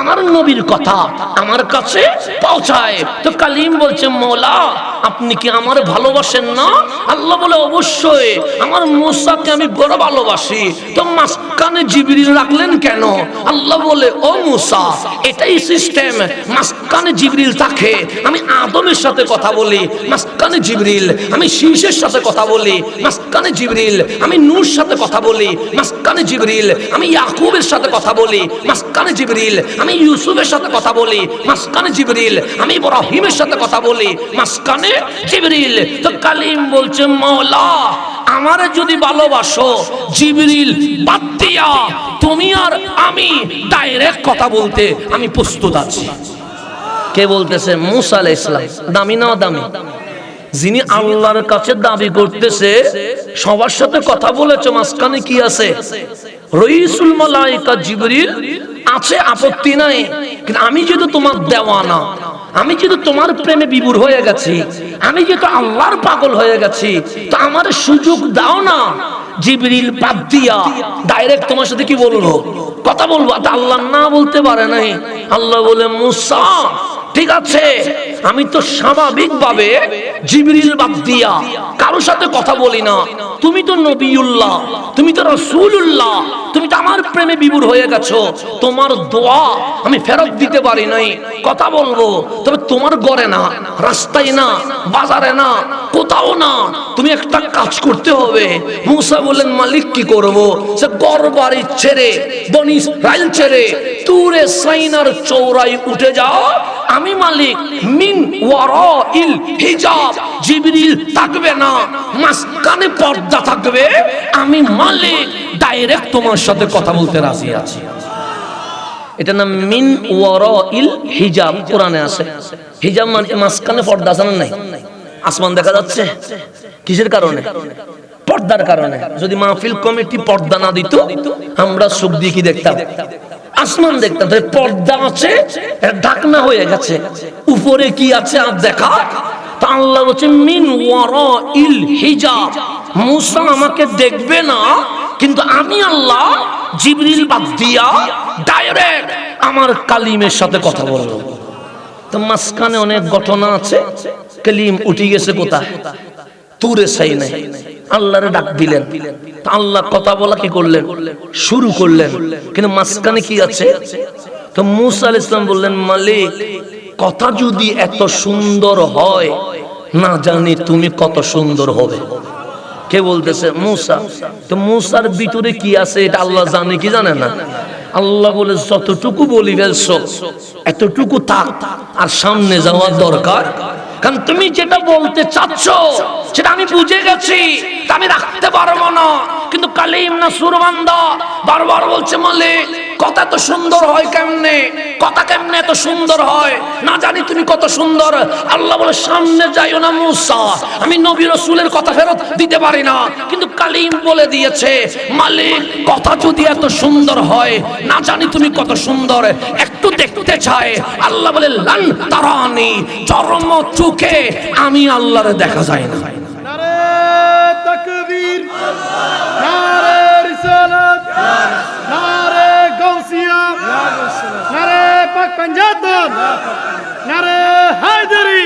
আমার নবীর কথা আমার কাছে পৌঁছায়। তো কালিম বলছে, মৌলা, আপনি কি আমার ভালোবাসেন না? আল্লাহ বলে, অবশ্যই। আমার মুসাকে আমি বড় ভালোবাসি। তো মাঝখানে জিবরিল রাখলেন কেন? আল্লাহ বলে, ও মুসা, এটাই সিস্টেম। মাঝখানে জিবরিল থাকে। আমি আদমের সাথে কথা বলি, মাঝখানে জিবরিল। আমি শীর্ষের সাথে কথা বলি, মাঝখানে জিবরিল। আমি নূর সাথে কথা বলি, মাঝখানে জিবরিল। আমি ইয়াকুবের সাথে কথা বলি, মাঝখানে জিবরিল। আমি ইউসুফের সাথে কথা বলি, মাঝখানে জিবরিল, আমি ইব্রাহিমের সাথে কথা বলি, মাঝখানে জিবরিল, তো কালিম বলছে, মাওলা, আমারে যদি ভালোবাসো, জিবরিল, বাদ দিয়া, তুমি আর আমি ডাইরেক্ট কথা বলতে আমি প্রস্তুত আছি। কে বলতেছে? মুসা আলাইহিস সালাম। দামি না দামি? যিনি আল্লাহর কাছে দাবি করতেছে, সবার সাথে কথা বলেছে, মাঝখানে কি আছে? রইসুল মালাইকা জিবরিল আছে, আপত্তি নাই। কিন্তু আমি যেহেতু তোমার দেওয়ানা, আমি যেহেতু তোমার প্রেমে বিভোর হয়ে গেছি, আমি যেহেতু আল্লাহর পাগল হয়ে গেছি, তো আমার সুযোগ দাও না। জিবরিল বাদ দিয়া ডাইরেক্ট তোমার সাথে কি বলব কথা বলব আল্লাহ না বলতে পারে নাই। আল্লাহ বলে, মুসা, ঠিক আছে, আমি তো স্বাভাবিক ভাবে জিবরিল বাদ দিয়া কারোর সাথে কথা বলি না। তুমি তো নবীউল্লাহ, তুমি তো রসুল্লাহ তুমি তো আমার প্রেমে বিভোর হয়ে গেছো। তোমার দোয়া আমি ফেরত দিতে পারি নাই। কথা বলব, তবে তোমার গড়ে না, রাস্তায় না, বাজারে না কোথাও না। তুমি একটা কাজ করতে হবে। মুসা বললেন, মালিক কি করব? সে গড় ছেড়ে, বনি রাইল ছেড়ে, তুরে সাইনার চৌরাই উঠে যাও। আমি মালিক, মিন ওয়ারা ইল হিজাব। জিবরিল থাকবে না, মাঝখানে পর্দা থাকবে। আমি মালিক, ডাইরেক্ট তোমার সাথে কথা বলতে রাজি আছি। এটা নাম মিন ওয়ারা ইল হিজাব, কোরআনে আছে। হিজাব মানে মাঝখানে পর্দা আছে না নাই? আসমান দেখা যাচ্ছে। কিসের কারণে? পর্দার কারণে। যদি মাহফিল কমিটি পর্দা না দিত, আমরা সুখ দিয়ে কি দেখতাম? আসমান দেখতাম। তাহলে পর্দা আছে ঢাকনা হয়ে গেছে। উপরে কি আছে আর দেখা? আল্লাহ বলছে, মিন ওয়ারা ইল হিজাব। মুসা আমাকে দেখবে না, কিন্তু আমি আল্লাহ জিবরিল বাদ দিয়া ডাইরেক্ট আমার কালিমের সাথে কথা বলব। তো মাঝখানে অনেক ঘটনা আছে। কালিম উঠে গেছে কোথায়? তুরে সাই নাই। আল্লাহরে ডাক দিলেন। আল্লাহ কথা বলা কি করলেন? শুরু করলেন। কিন্তু মাঝখানে কি আছে? তো মুসা ইসলাম বললেন, মালিক, কথা যদি এত সুন্দর হয়, না জানি তুমি কত সুন্দর হবে। কে বলতেছে? মুসা। তো মুসার ভিতরে কি আছে এটা আল্লাহ জানে কি জানে না? আল্লাহ বলে, যতটুকু বলি ফেলছো, এতটুকু থাক। আর সামনে যাওয়ার দরকার কারণ তুমি যেটা বলতে চাচ্ছ, সেটা আমি বুঝে গেছি আমি রাখতে পারব না। কিন্তু কালিম না সুরবান্দা বারবার বলছে, মালিক কথা তো সুন্দর হয় কেমনে? কথা কেমনে এত সুন্দর হয়? না জানি তুমি কত সুন্দর। আল্লাহ বলে, সামনে যাইও না মুসা। আমি নবী রসুলের কথা ফেরত দিতে পারি না। কিন্তু কালিম বলে দিয়েছে, মালিক, কথা যদি এত সুন্দর হয়, না জানি তুমি কত সুন্দর। একটু দেখতে চায় আল্লাহ বলে, লান তারানি, চরম চোখে আমি আল্লাহরে দেখা যায় না। पंजाब नारे हाजरी